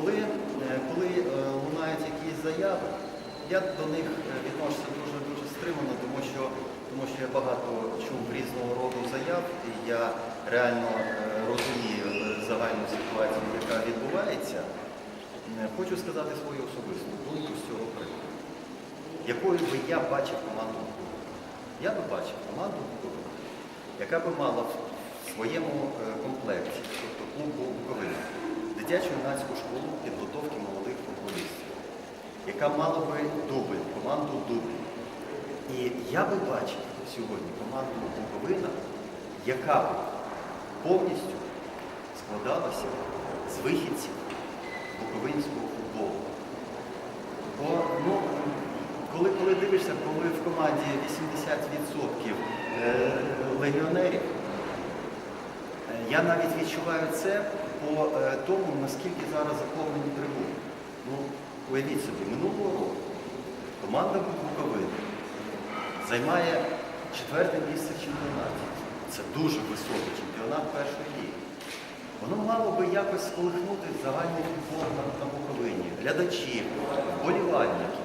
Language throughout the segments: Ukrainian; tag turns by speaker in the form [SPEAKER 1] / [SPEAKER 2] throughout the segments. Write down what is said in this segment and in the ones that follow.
[SPEAKER 1] коли, е, коли е, лунають якісь заяви, я до них е, відношуся дуже дуже стримано, тому що, тому що я багато чув різного роду заяв, і я реально розумію загальну ситуацію, яка відбувається. Хочу сказати свою особисту думку з цього приводу. Якою би я бачив команду Я би бачив команду яка би мала в своєму дитячу юнацьку школу підготовки молодих футболістів, яка мала би дубль, команду дубль. І я би бачив сьогодні команду Буковина, яка б повністю складалася з вихідців буковинського футболу. Бо, ну, коли, коли дивишся, коли в команді 80% е, легіонерів, е, я навіть відчуваю це по е, тому, наскільки зараз заповнені трибуни. Ну, уявіть собі, минулого року команда Буковини займає четверте місце в чемпіонаті. Це дуже високий чемпіонат першої ліги. Воно мало би якось сколихнути загальний футбол на, Буковині, глядачів, вболівальників.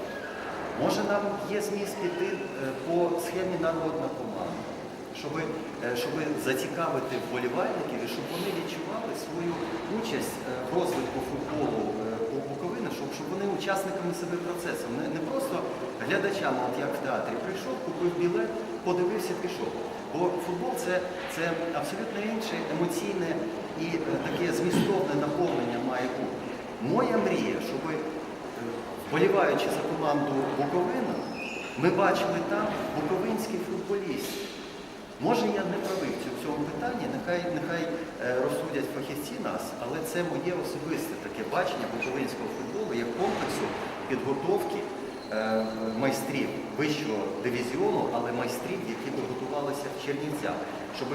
[SPEAKER 1] Може нам є зміст піти е, по схемі народна команда, щоб, щоб зацікавити вболівальників і щоб вони відчували свою участь е, в розвитку футболу е, по Буковини, щоб, щоб вони учасниками себе процесу, не, не просто глядачами, от як в театрі, прийшов, купив білет, подивився, пішов. Бо футбол це, це абсолютно інше емоційне і е, таке змістовне наповнення має бути. Моя мрія, щоб е, вболіваючи за команду Буковина, ми бачили там буковинських футболістів. Може, я не правий в цьому- питанні, нехай, нехай е, розсудять фахівці нас, але це моє особисте таке бачення буковинського футболу як комплексу підготовки е, майстрів вищого дивізіону, але майстрів, які би готувалися в Чернівцях, щоб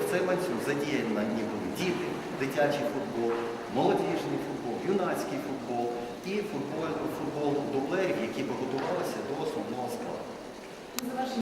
[SPEAKER 1] в цей ланцюг задіяні були діти, дитячий футбол, молодіжний футбол, юнацький футбол і футбол, футбол дублерів, які би готувалися до основного складу.